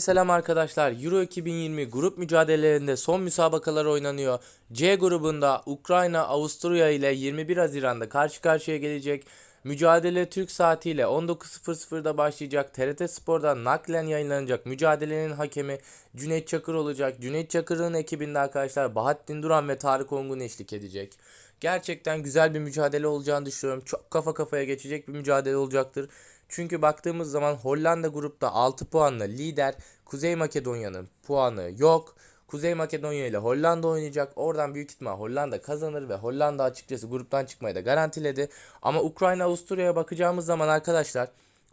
Selam arkadaşlar. Euro 2020 grup mücadelelerinde son müsabakalar oynanıyor. C grubunda Ukrayna Avusturya ile 21 Haziran'da karşı karşıya gelecek. Mücadele Türk saatiyle 19.00'da başlayacak. TRT Spor'dan naklen yayınlanacak. Mücadelenin hakemi Cüneyt Çakır olacak. Cüneyt Çakır'ın ekibinde arkadaşlar Bahattin Duran ve Tarık Ongun eşlik edecek. Gerçekten güzel bir mücadele olacağını düşünüyorum. Çok kafa kafaya geçecek bir mücadele olacaktır. Çünkü baktığımız zaman Hollanda grupta 6 puanla lider. Kuzey Makedonya'nın puanı yok. Kuzey Makedonya ile Hollanda oynayacak. Oradan büyük ihtimal Hollanda kazanır ve Hollanda açıkçası gruptan çıkmayı da garantiledi. Ama Ukrayna Avusturya'ya bakacağımız zaman arkadaşlar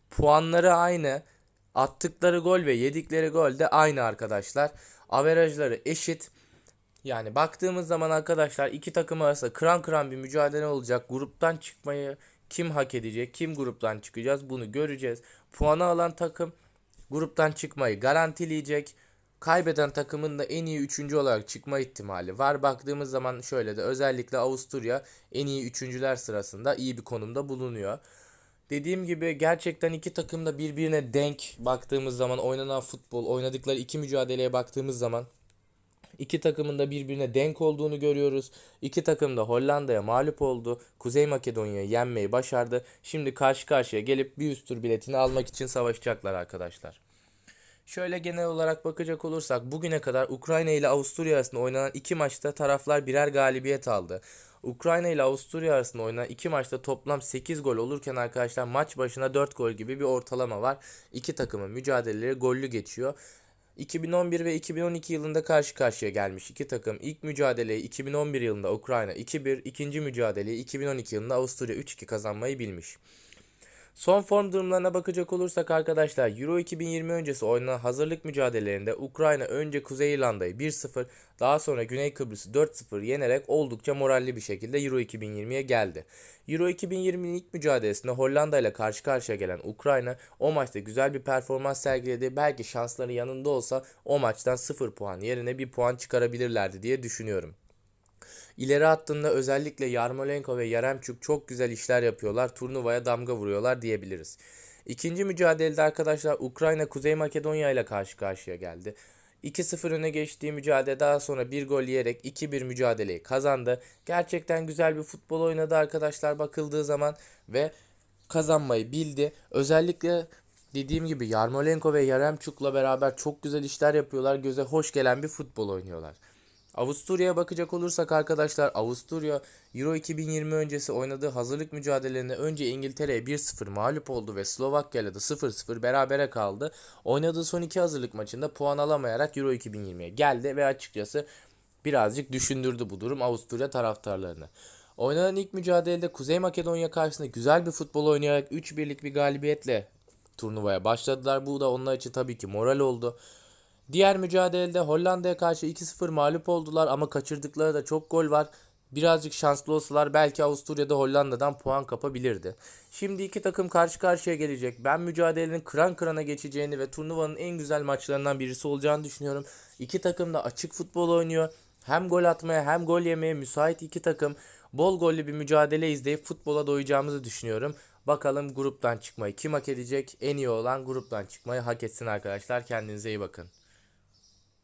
puanları aynı. Attıkları gol ve yedikleri gol de aynı arkadaşlar. Averajları eşit. Yani baktığımız zaman arkadaşlar iki takım arasında kıran kıran bir mücadele olacak. Gruptan çıkmayı kim hak edecek, kim gruptan çıkacağız bunu göreceğiz. Puanı alan takım gruptan çıkmayı garantileyecek. Kaybeden takımın da en iyi üçüncü olarak çıkma ihtimali var. Baktığımız zaman şöyle de özellikle Avusturya en iyi üçüncüler sırasında iyi bir konumda bulunuyor. Dediğim gibi gerçekten iki takım da birbirine denk baktığımız zaman oynanan futbol, oynadıkları iki mücadeleye baktığımız zaman İki takımın da birbirine denk olduğunu görüyoruz. İki takım da Hollanda'ya mağlup oldu. Kuzey Makedonya'yı yenmeyi başardı. Şimdi karşı karşıya gelip bir üst tur biletini almak için savaşacaklar arkadaşlar. Şöyle genel olarak bakacak olursak bugüne kadar Ukrayna ile Avusturya arasında oynanan iki maçta taraflar birer galibiyet aldı. Ukrayna ile Avusturya arasında oynanan iki maçta toplam 8 gol olurken arkadaşlar maç başına 4 gol gibi bir ortalama var. İki takımın mücadeleleri gollü geçiyor. 2011 ve 2012 yılında karşı karşıya gelmiş iki takım. İlk mücadeleyi 2011 yılında Ukrayna 2-1, ikinci mücadeleyi 2012 yılında Avusturya 3-2 kazanmayı bilmiş. Son form durumlarına bakacak olursak arkadaşlar Euro 2020 öncesi oynanan hazırlık mücadelelerinde Ukrayna önce Kuzey İrlanda'yı 1-0 daha sonra Güney Kıbrıs'ı 4-0 yenerek oldukça moralli bir şekilde Euro 2020'ye geldi. Euro 2020'nin ilk mücadelesinde Hollanda ile karşı karşıya gelen Ukrayna o maçta güzel bir performans sergiledi. Belki şansları yanında olsa o maçtan 0 puan yerine 1 puan çıkarabilirlerdi diye düşünüyorum. İleri hattında özellikle Yarmolenko ve Yaremchuk çok güzel işler yapıyorlar. Turnuvaya damga vuruyorlar diyebiliriz. İkinci mücadelede arkadaşlar Ukrayna Kuzey Makedonya ile karşı karşıya geldi. 2-0 öne geçtiği mücadele daha sonra bir gol yiyerek 2-1 mücadeleyi kazandı. Gerçekten güzel bir futbol oynadı arkadaşlar bakıldığı zaman ve kazanmayı bildi. Özellikle dediğim gibi Yarmolenko ve Yaremchuk'la beraber çok güzel işler yapıyorlar. Göze hoş gelen bir futbol oynuyorlar. Avusturya'ya bakacak olursak arkadaşlar Avusturya Euro 2020 öncesi oynadığı hazırlık mücadelelerinde önce İngiltere'ye 1-0 mağlup oldu ve Slovakya'yla da 0-0 berabere kaldı. Oynadığı son iki hazırlık maçında puan alamayarak Euro 2020'ye geldi ve açıkçası birazcık düşündürdü bu durum Avusturya taraftarlarını. Oynanan ilk mücadelede Kuzey Makedonya karşısında güzel bir futbol oynayarak 3-1'lik bir galibiyetle turnuvaya başladılar. Bu da onlar için tabii ki moral oldu. Diğer mücadelede Hollanda'ya karşı 2-0 mağlup oldular ama kaçırdıkları da çok gol var. Birazcık şanslı olsalar belki Avusturya'da Hollanda'dan puan kapabilirdi. Şimdi iki takım karşı karşıya gelecek. Ben mücadelenin kıran kırana geçeceğini ve turnuvanın en güzel maçlarından birisi olacağını düşünüyorum. İki takım da açık futbol oynuyor. Hem gol atmaya hem gol yemeye müsait iki takım. Bol gollü bir mücadele izleyip futbola doyacağımızı düşünüyorum. Bakalım gruptan çıkmayı kim hak edecek? En iyi olan gruptan çıkmayı hak etsin arkadaşlar. Kendinize iyi bakın.